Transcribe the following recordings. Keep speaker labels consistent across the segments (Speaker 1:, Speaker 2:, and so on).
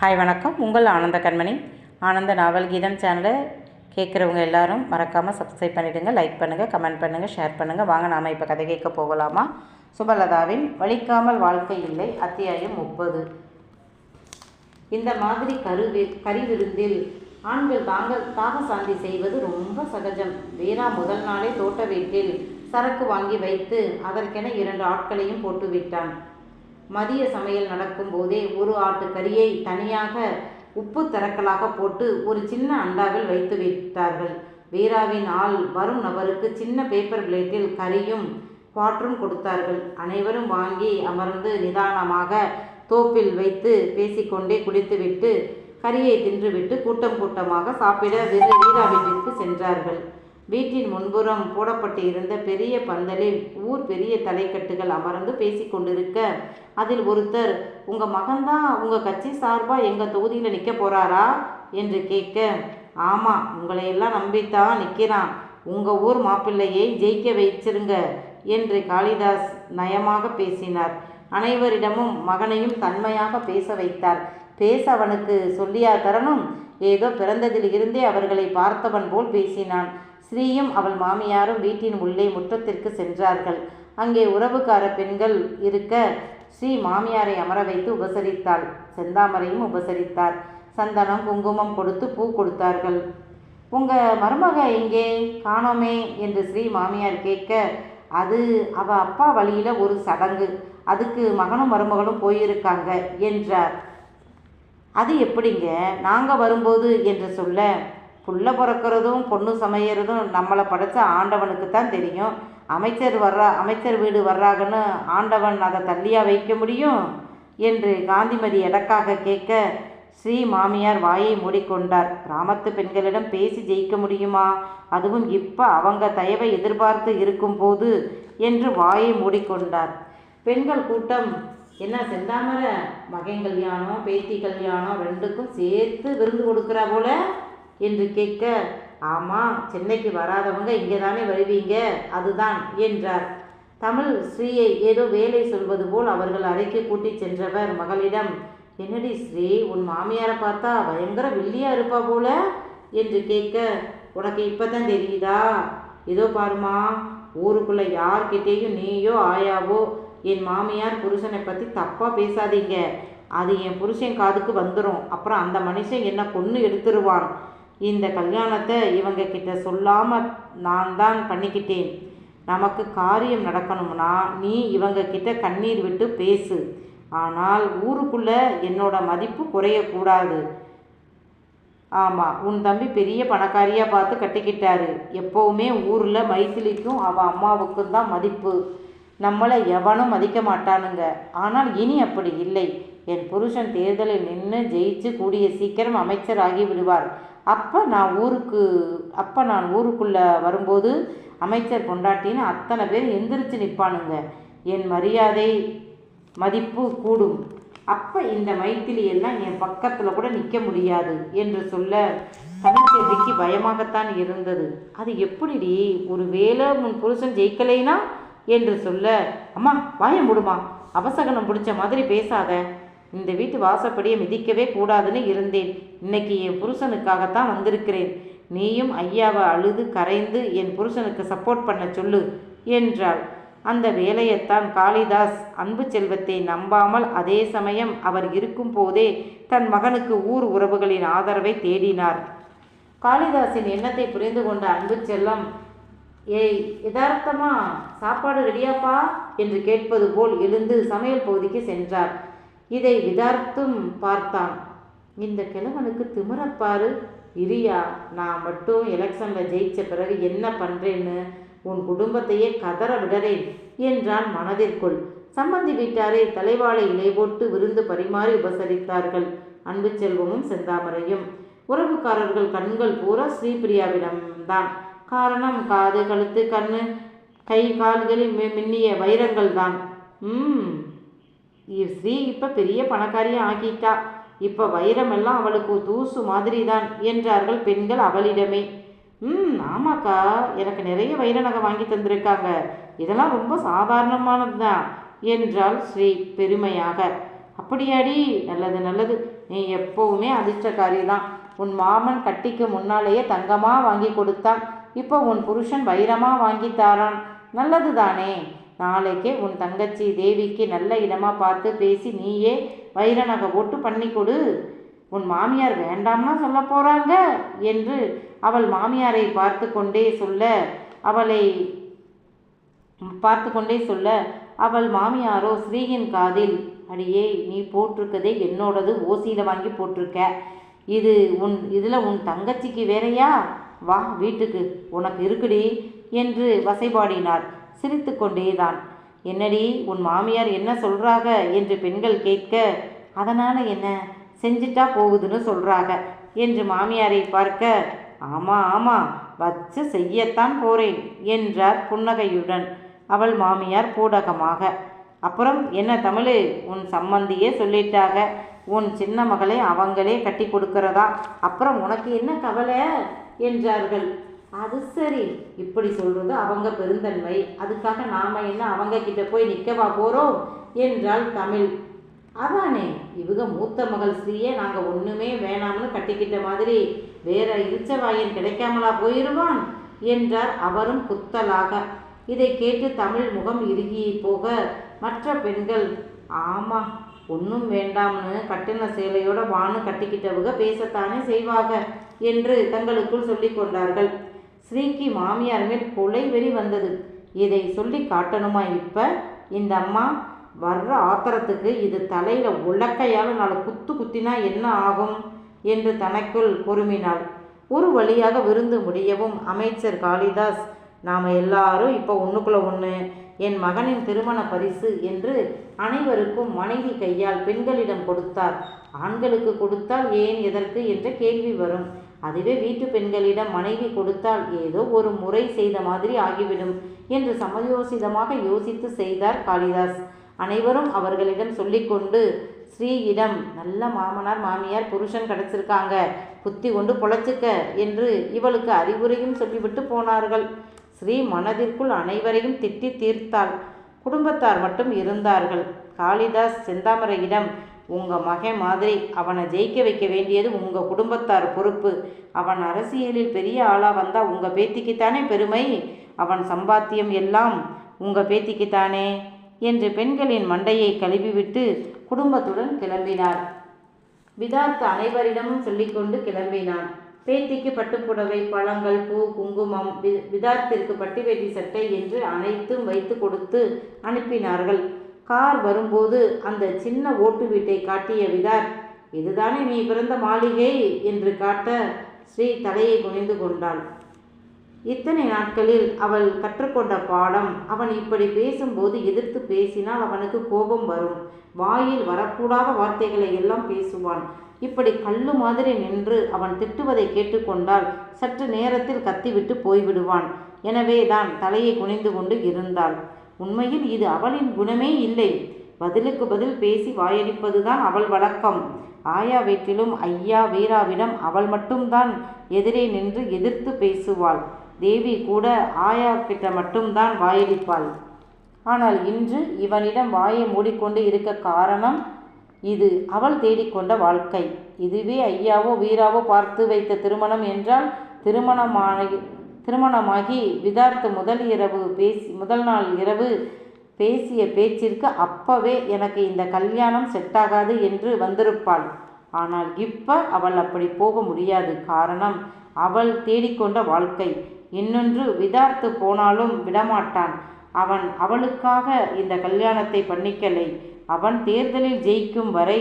Speaker 1: Hi வணக்கம். உங்கள் ஆனந்த கண்மணி. ஆனந்த நாவல் கீதம் சேனலை கேட்குறவங்க எல்லாரும் மறக்காமல் சப்ஸ்கிரைப் பண்ணிவிடுங்க லைக் பண்ணுங்கள் கமெண்ட் பண்ணுங்கள் ஷேர் பண்ணுங்கள் வாங்க நாம் இப்போ கதை கேட்க போகலாமா? சுபலதாவின் வலிக்காமல் வாழ்க்கை இல்லை அத்தியாயம் முப்பது. இந்த மாதிரி கருவி கறி விருந்தில் ஆண்கள் தாங்கள் தாக சாந்தி செய்வது ரொம்ப சகஜம். வீரா முதல் நாளே தோட்ட வீட்டில் சரக்கு வாங்கி வைத்து அதற்கென இரண்டு ஆட்களையும் போட்டு விட்டான் மதிய சமையல் நடக்கும் போதே ஒரு ஆட்டு கறியை தனியாக உப்பு தரக்கலாக போட்டு ஒரு சின்ன அண்டாவில் வைத்து விட்டார்கள் வீராவின் ஆள் வரும் நபருக்கு சின்ன பேப்பர் பிளேட்டில் கறியும் பாற்றும் கொடுத்தார்கள். அனைவரும் வாங்கி அமர்ந்து நிதானமாக தோப்பில் வைத்து பேசிக்கொண்டே குடித்துவிட்டு கறியை தின்றுவிட்டு கூட்டம் கூட்டமாக சாப்பிட வீராவின் வீரா வீட்டிற்கு சென்றார்கள். வீட்டின் முன்புறம் போடப்பட்டு இருந்த பெரிய பந்தலில் ஊர் பெரிய தலைக்கட்டுகள் அமர்ந்து பேசிக்கொண்டிருக்க அதில் ஒருத்தர் உங்கள் மகன்தான் உங்கள் கட்சி சார்பாக எங்கள் தொகுதியில் நிற்க போகிறாரா என்று கேட்க ஆமாம் உங்களையெல்லாம் நம்பித்தான் நிற்கிறான் உங்கள் ஊர் மாப்பிள்ளையை ஜெயிக்க வைச்சிருங்க என்று காளிதாஸ் நயமாக பேசினார். அனைவரிடமும் மகனையும் தன்மையாக பேச வைத்தார். பேச அவனுக்கு சொல்லியா தரணும்? ஏதோ பிறந்ததில் இருந்தே அவர்களை பார்த்தவன் போல் பேசினான். ஸ்ரீயும் அவள் மாமியாரும் வீட்டின் உள்ளே முற்றத்திற்கு சென்றார்கள். அங்கே உறவுக்கார பெண்கள் இருக்க ஸ்ரீ மாமியாரை அமர வைத்து உபசரித்தாள். செந்தாமரையும் உபசரித்தார். சந்தனம் குங்குமம் கொடுத்து பூ கொடுத்தார்கள். உங்க மருமக எங்கே? காணோமே என்று ஸ்ரீ மாமியார் கேட்க அது அவ அப்பா வழியில ஒரு சடங்கு. அதுக்கு மகனும் மருமகளும் போயிருக்காங்க என்றார். அது எப்படிங்க? நாங்கள் வரும்போது என்று சொல்ல புள்ள பிறக்கிறதும் பொண்ணு சமையறதும் நம்மளை படைச்ச ஆண்டவனுக்கு தான் தெரியும். அமைச்சர் வர்றா அமைச்சர் வீடு வர்றாங்கன்னு ஆண்டவன் அதை தள்ளியா வைக்க முடியும்? என்று காந்திமதி எடக்காக கேட்க ஸ்ரீ மாமியார் வாயை மூடிக்கொண்டார். கிராமத்து பெண்களிடம் பேசி ஜெயிக்க முடியுமா? அதுவும் இப்போ அவங்க தயவை எதிர்பார்த்து இருக்கும்போது என்று வாயை மூடிக்கொண்டார். பெண்கள் கூட்டம் என்ன செந்தாமரை மகன் கல்யாணம் பேத்தி கல்யாணம் ரெண்டுக்கும் சேர்த்து விருந்து கொடுக்குறா போல? என்று கேட்க ஆமாம் சென்னைக்கு வராதவங்க இங்கே தானே வருவீங்க அதுதான் என்றார். தமிழ் ஸ்ரீயை ஏதோ வேலை சொல்வது போல் அவர்கள் அறைக்கு கூட்டிச் சென்றவர் மகளிடம் என்னடி ஸ்ரீ உன் மாமியாரை பார்த்தா பயங்கர வில்லியா இருப்பா போல? என்று கேட்க உனக்கு இப்பதான் தெரியுதா? இதோ பாருமா ஊருக்குள்ள யார்கிட்டேயும் நீயோ ஆயாவோ என் மாமியார் புருஷனை பற்றி தப்பாக பேசாதீங்க. அது என் புருஷன் காதுக்கு வந்துடும் அப்புறம் அந்த மனுஷன் என்ன கொன்று எடுத்துருவான். இந்த கல்யாணத்தை இவங்க கிட்ட சொல்லாமல் நான் தான் பண்ணிக்கிட்டேன். நமக்கு காரியம் நடக்கணும்னா நீ இவங்க கிட்ட கண்ணீர் விட்டு பேசு. ஆனால் ஊருக்குள்ள என்னோட மதிப்பு குறையக்கூடாது. ஆமாம் உன் தம்பி பெரிய பணக்காரியாக பார்த்து கட்டிக்கிட்டாரு. எப்போவுமே ஊரில் மைத்திலிக்கும் அவள் அம்மாவுக்கும் தான் மதிப்பு. நம்மளை எவனும் மதிக்க மாட்டானுங்க. ஆனால் இனி அப்படி இல்லை. என் புருஷன் தேர்தலில் நின்று ஜெயிச்சு கூடிய சீக்கிரம் அமைச்சராகி விடுவார். அப்போ நான் ஊருக்கு அப்போ நான் ஊருக்குள்ளே வரும்போது அமைச்சர் பொண்டாட்டின்னு அத்தனை பேர் எந்திரிச்சு நிற்பானுங்க என் மரியாதை மதிப்பு கூடும். அப்போ இந்த மைத்திலி எல்லாம் என் பக்கத்தில் கூட நிற்க முடியாது என்று சொல்ல தமிழ்ச்செல்விக்கு பயமாகத்தான் இருந்தது. அது எப்படிடி? ஒரு வேலை முன் புருஷன் ஜெயிக்கலைனா? என்று சொல்ல அம்மா வாய முடுமா? அவசகனம் பிடிச்ச மாதிரி பேசாத. இந்த வீட்டு வாசப்படியை மிதிக்கவே கூடாதுன்னு இருந்தேன். இன்னைக்கு என் புருஷனுக்காகத்தான் வந்திருக்கிறேன். நீயும் ஐயாவை அழுது கரைந்து என் புருஷனுக்கு சப்போர்ட் பண்ண சொல்லு என்றாள். அந்த வேலையைத்தான் காளிதாஸ் அன்பு செல்வத்தை நம்பாமல் அதே சமயம் அவர் இருக்கும் போதே தன் மகனுக்கு ஊர் உறவுகளின் ஆதரவை தேடினார். காளிதாஸின் எண்ணத்தை புரிந்து கொண்ட அன்பு செல்லம் ஏய் யதார்த்தமா சாப்பாடு ரெடியாப்பா என்று கேட்பது போல் எழுந்து சமையல் பகுதிக்கு சென்றார். இதை விதார்த்தும் பார்த்தான். இந்த கிழவனுக்கு திமிரப்பாரு இரியா நான் மட்டும் எலெக்ஷனில் ஜெயிச்ச பிறகு என்ன பண்ணுறேன்னு உன் குடும்பத்தையே கதற விடறேன் என்றான் மனதிற்குள். சம்பந்தி வீட்டாரை தலைவாழை இலை போட்டு விருந்து பரிமாறி உபசரித்தார்கள். அன்பு செல்வமும் செந்தாமரையும். உறவுக்காரர்கள் கண்கள் பூரா ஸ்ரீபிரியாவிடம்தான். காரணம் காது கழுத்து கண்ணு கை கால்களில் மின்னிய வைரங்கள் தான் ம் ஸ்ரீ இப்போ பெரிய பணக்காரியாக ஆக்கிட்டா இப்போ வைரமெல்லாம் அவளுக்கு தூசு மாதிரி தான் என்றார்கள் பெண்கள் அவளிடமே. ம் ஆமாக்கா எனக்கு நிறைய வைர நகை வாங்கி தந்திருக்காங்க. இதெல்லாம் ரொம்ப சாதாரணமானது தான் என்றாள் ஸ்ரீ பெருமையாக. அப்படியாடி நல்லது நல்லது. நீ எப்போவுமே அதிர்ஷ்டக்காரி தான் உன் மாமன் கட்டிக்கு முன்னாலேயே தங்கமாக வாங்கி கொடுத்தான். இப்போ உன் புருஷன் வைரமாக வாங்கி தாரான். நல்லது தானே நாளைக்கே உன் தங்கச்சி தேவிக்கு நல்ல இடமா பார்த்து பேசி நீயே வைர நகை போட்டு பண்ணி கொடு. உன் மாமியார் வேண்டாம்னா சொல்ல போறாங்க என்று அவள் மாமியாரை பார்த்து கொண்டே சொல்ல அவளை பார்த்து கொண்டே சொல்ல அவள் மாமியாரோ ஸ்ரீயின் காதில் அடியே நீ போட்டிருக்கதே என்னோடது ஓசியில் வாங்கி போட்டிருக்க. இது உன் இதில் உன் தங்கச்சிக்கு வேறையா? வா வீட்டுக்கு. உனக்கு இருக்குடி என்று வசைபாடினார். சிரித்து கொண்டேதான் என்னடி உன் மாமியார் என்ன சொல்றாக? என்று பெண்கள் கேட்க அதனால் என்ன? செஞ்சிட்டா போகுதுன்னு சொல்கிறாங்க என்று மாமியாரை பார்க்க ஆமாம் ஆமாம் வச்சு செய்யத்தான் போறேன் என்றார் புன்னகையுடன் அவள் மாமியார் பூடகமாக. அப்புறம் என்ன தமிழ் உன் சம்மந்தியே சொல்லிட்டாக உன் சின்ன மகளை அவங்களே கட்டி கொடுக்கிறதா? அப்புறம் உனக்கு என்ன கவலை? என்றார்கள். அது சரி. இப்படி சொல்றது அவங்க பெருந்தன்மை. அதுக்காக நாம என்ன அவங்க கிட்ட போய் நிற்கவா போறோம்? என்றாள் தமிழ். அதானே இவங்க மூத்த மகள் ஸ்ரீயே நாங்கள் ஒன்றுமே வேணாம்னு கட்டிக்கிட்ட மாதிரி வேற இழிச்சவாயன் கிடைக்காமலா போயிடுவான் என்றார் அவரும் குத்தலாக. இதை கேட்டு தமிழ் முகம் இறுகி போக மற்ற பெண்கள் ஆமா ஒன்றும் வேண்டாம்னு கட்டின சேலையோட வானு கட்டிக்கிட்டவங்க பேசத்தானே செய்வாங்க என்று தங்களுக்குள் சொல்லிக்கொண்டார்கள் ஸ்ரீக்கு மாமியார் மேல் கொலை வெறி வந்தது. இதை சொல்லி காட்டணுமா இப்போ? இந்த அம்மா வர்ற ஆத்திரத்துக்கு இது தலையில் உலக்கையால் நாலு குத்து குத்தினா என்ன ஆகும்? என்று தனக்குள் பொறுமினாள் ஒரு வழியாக விருந்து முடியவும் அமைச்சர் காளிதாஸ் நாம் எல்லாரும் இப்போ ஒன்றுக்குள்ள ஒன்று என் மகனின் திருமண பரிசு என்று அனைவருக்கும் மனைவி கையால் பெண்களிடம் கொடுத்தார். ஆண்களுக்கு கொடுத்தால் ஏன் எதற்கு என்ற கேள்வி வரும். அதுவே வீட்டு பெண்களிடம் மனைவி கொடுத்தால் ஏதோ ஒரு முறை செய்த மாதிரி ஆகிவிடும் என்று சமயோசிதமாக யோசித்து செய்தார் காளிதாஸ். அனைவரும் அவர்களிடம் சொல்லிக்கொண்டு ஸ்ரீயிடம் நல்ல மாமனார் மாமியார் புருஷன் கிடச்சிருக்காங்க. புத்தி கொண்டு பொழைச்சிக்க என்று இவளுக்கு அறிவுரையும் சொல்லிவிட்டு போனார்கள். ஸ்ரீ மனதிற்குள் அனைவரையும் திட்டி தீர்த்தாள். குடும்பத்தார் மட்டும் இருந்தார்கள். காளிதாஸ் செந்தாமரையிடம் உங்கள் மகன் மாதிரி அவனை ஜெயிக்க வைக்க வேண்டியது உங்கள் குடும்பத்தார் பொறுப்பு. அவன் அரசியலில் பெரிய ஆளாக வந்தால் உங்கள் பேத்திக்குத்தானே பெருமை? அவன் சம்பாத்தியம் எல்லாம் உங்கள் பேத்திக்குத்தானே? என்று பெண்களின் மண்டையை கழுவிவிட்டு குடும்பத்துடன் கிளம்பினார். விதார்த்த அனைவரிடமும் சொல்லிக்கொண்டு கிளம்பினான். பேத்திக்கு பட்டுப்புடவை பழங்கள் பூ குங்குமம் வி விதார்த்திற்கு பட்டு வேட்டி சட்டை என்று அனைத்தும் வைத்து கொடுத்து அனுப்பினார்கள். கார் வரும்போது அந்த சின்ன ஓட்டு வீட்டை காட்டிய விதார் இதுதானே நீ பிறந்த மாளிகை? என்று காட்ட ஸ்ரீ தலையை குனிந்து கொண்டாள். இத்தனை நாட்களில் அவள் கற்றுக்கொண்ட பாடம் அவன் இப்படி பேசும்போது எதிர்த்து பேசினால் அவனுக்கு கோபம் வரும். வாயில் வரக்கூடாத வார்த்தைகளை எல்லாம் பேசுவான். இப்படி கல்லு மாதிரி நின்று அவன் திட்டுவதை கேட்டுக்கொண்டால் சற்று நேரத்தில் கத்திவிட்டு போய்விடுவான். எனவே தான் தலையை குனிந்து கொண்டு இருந்தாள். உண்மையில் இது அவளின் குணமே இல்லை. பதிலுக்கு பதில் பேசி வாயடிப்பதுதான் அவள் வழக்கம். ஆயா வீட்டிலும் ஐயா வீராவிடம் அவள் மட்டும்தான் எதிரே நின்று எதிர்த்து பேசுவாள். தேவி கூட ஆயா கிட்ட மட்டும்தான் வாயடிப்பாள். ஆனால் இன்று இவனிடம் வாயை மூடிக்கொண்டு இருக்க காரணம் இது. அவள் தேடிக்கொண்ட வாழ்க்கை. இதுவே ஐயாவோ வீராவோ பார்த்து வைத்த திருமணம் என்றால் திருமணமாகி திருமணமாகி விதார்த்து முதல் இரவு பேசி முதல் நாள் இரவு பேசிய பேச்சிற்கு அப்பவே எனக்கு இந்த கல்யாணம் செட்டாகாது என்று வந்திருப்பாள். ஆனால் இப்போ அவள் அப்படி போக முடியாது. காரணம் அவள் தேடிக்கொண்ட வாழ்க்கை. இன்னொன்று விதார்த்து போனாலும் விடமாட்டான். அவன் அவளுக்காக இந்த கல்யாணத்தை பண்ணிக்கலை. அவன் தேர்தலில் ஜெயிக்கும் வரை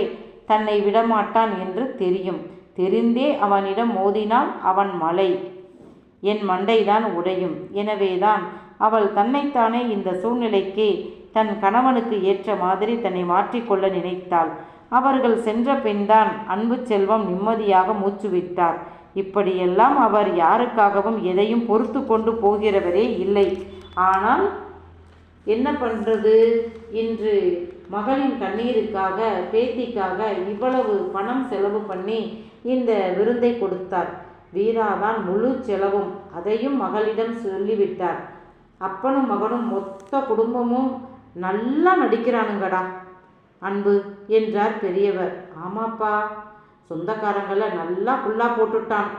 Speaker 1: தன்னை விடமாட்டான் என்று தெரியும். தெரிந்தே அவனிடம் மோதினால் அவன் மலை. என் மண்டைதான் உடையும். எனவேதான் அவள் தன்னைத்தானே இந்த சூழ்நிலைக்கு தன் கணவனுக்கு ஏற்ற மாதிரி தன்னை மாற்றிக்கொள்ள நினைத்தாள். அவர்கள் சென்ற பின்தான் அன்பு செல்வம் நிம்மதியாக மூச்சுவிட்டார் இப்படியெல்லாம் அவர் யாருக்காகவும் எதையும் பொறுத்து கொண்டு போகிறவரே இல்லை. ஆனால் என்ன பண்ணுறது இன்று மகளின் கண்ணீருக்காக பேத்திக்காக இவ்வளவு பணம் செலவு பண்ணி இந்த விருந்தை கொடுத்தார். வீராதான் முழு செலவும். அதையும் மகளிடம் சொல்லிவிட்டார். அப்பனும் மகனும் மொத்த குடும்பமும் நல்லா நடிக்கிறானுங்கடா. அன்பு என்றார் பெரியவர். ஆமாப்பா சொந்தக்காரங்களை நல்லா புல்லா போட்டுட்டான்.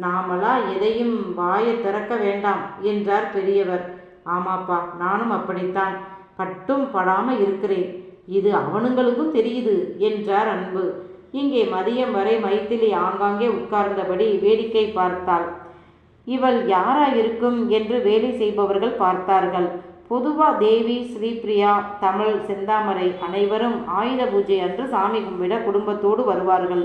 Speaker 1: நாமளா எதையும் வாயை திறக்க வேண்டாம் என்றார் பெரியவர். ஆமாப்பா நானும் அப்படித்தான். பட்டும் படாமல் இருக்கிறேன். இது அவனுங்களுக்கும் தெரியுது என்றார் அன்பு. இங்கே மதியம் வரை மைத்திலி ஆங்காங்கே உட்கார்ந்தபடி வேடிக்கை பார்த்தாள். இவள் யாரா இருக்கும் என்று வேலை செய்பவர்கள் பார்த்தார்கள். பொதுவா தேவி ஸ்ரீபிரியா தமிழ் செந்தாமரை அனைவரும் ஆயுத பூஜை அன்று சாமி கும்பிட குடும்பத்தோடு வருவார்கள்.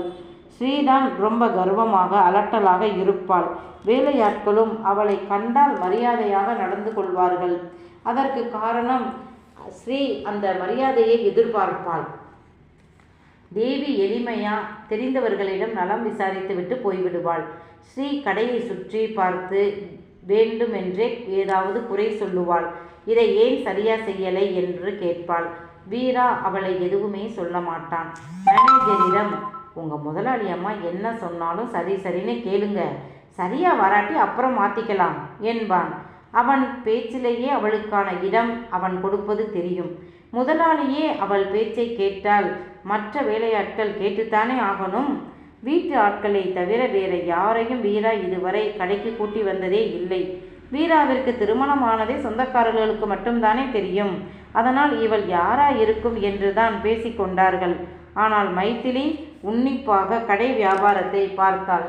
Speaker 1: ஸ்ரீதான் ரொம்ப கர்வமாக அலட்டலாக இருப்பாள். வேலையாட்களும் அவளை கண்டால் மரியாதையாக நடந்து கொள்வார்கள். அதற்கு காரணம் ஸ்ரீ அந்த மரியாதையை எதிர்பார்ப்பாள். தேவி எளிமையா தெரிந்தவர்களிடம் நலம் விசாரித்துவிட்டு போய்விடுவாள். ஸ்ரீ கடையை சுற்றி பார்த்து வேண்டுமென்றே ஏதாவது குறை சொல்லுவாள். இதை ஏன் சரியா செய்யலை என்று கேட்பாள். வீரா அவளை எதுவுமே சொல்ல மாட்டான். மேனேஜரிடம் உங்க முதலாளி அம்மா என்ன சொன்னாலும் சரி சரின்னு கேளுங்க. சரியா வராட்டி அப்புறம் மாத்திக்கலாம் என்பான். அவன் பேச்சிலேயே அவளுக்கான இடம் அவன் கொடுப்பது தெரியும். முதலாளியே அவள் பேச்சை கேட்டால் மற்ற வேலையாட்கள் கேட்டுத்தானே ஆகணும்? வீட்டு ஆட்களை தவிர வேற யாரையும் வீரா இதுவரை கடைக்கு கூட்டி வந்ததே இல்லை. வீராவிற்கு திருமணமானதே சொந்தக்காரர்களுக்கு மட்டும்தானே தெரியும். அதனால் இவள் யாரா இருக்கும் என்றுதான் பேசிக்கொண்டார்கள் ஆனால் மைத்திலி உன்னிப்பாக கடை வியாபாரத்தை பார்த்தாள்.